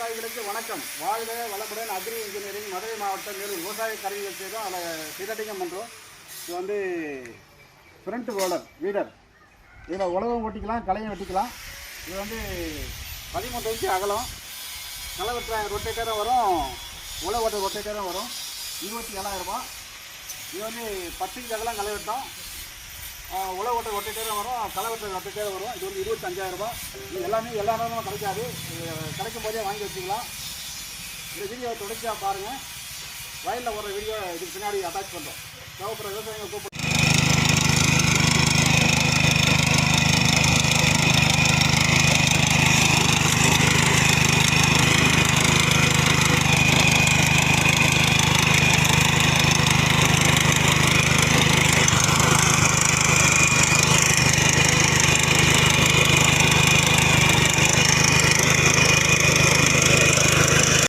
விவசாயிகளுக்கு வணக்கம். வாழ்க வளமுடன் அக்ரி இன்ஜினியரிங் மதுரை மாவட்டம் மேலும் விவசாய கருவிகள் செய்தோம் அதில் சீரடிங்கம் பண்ணுறோம் இது வந்து ஃப்ரண்ட் ரோலர் வீடர் இதில் உலகம் ஓட்டிக்கலாம் களையும் வெட்டிக்கலாம். இது வந்து பதிமூன்று இன்ச்சு அகலம். களை வெட்டுற ரொட்டேட்டரும் வரும். உழவு ஓட்டுற ரொட்டேட்டரும் வரும். இருபத்தி ஏழாயிரம் ரூபாய். இது வந்து பத்து இன்ச்சு அகலம் களை வெட்டும். உழவு ஓட்டுற ரொட்டேட்டரும் வரும். களை வெட்டுற ரொட்டேட்டரும் வரும். இது வந்து இருபத்தஞ்சாயிரம் ரூபாய். இது எல்லாமே எல்லா நேரமும் கிடைக்காது. கிடைக்கும் போதே வாங்கி வச்சுக்கலாம். இந்த வீடியோ தொடர்ச்சியாக பாருங்கள் வயலில் வர வீடியோ இதுக்கு பின்னாடி அட்டாச் பண்ணுறோம். தேவைப்படுற விவசாயிகள் கூப்பிட்டு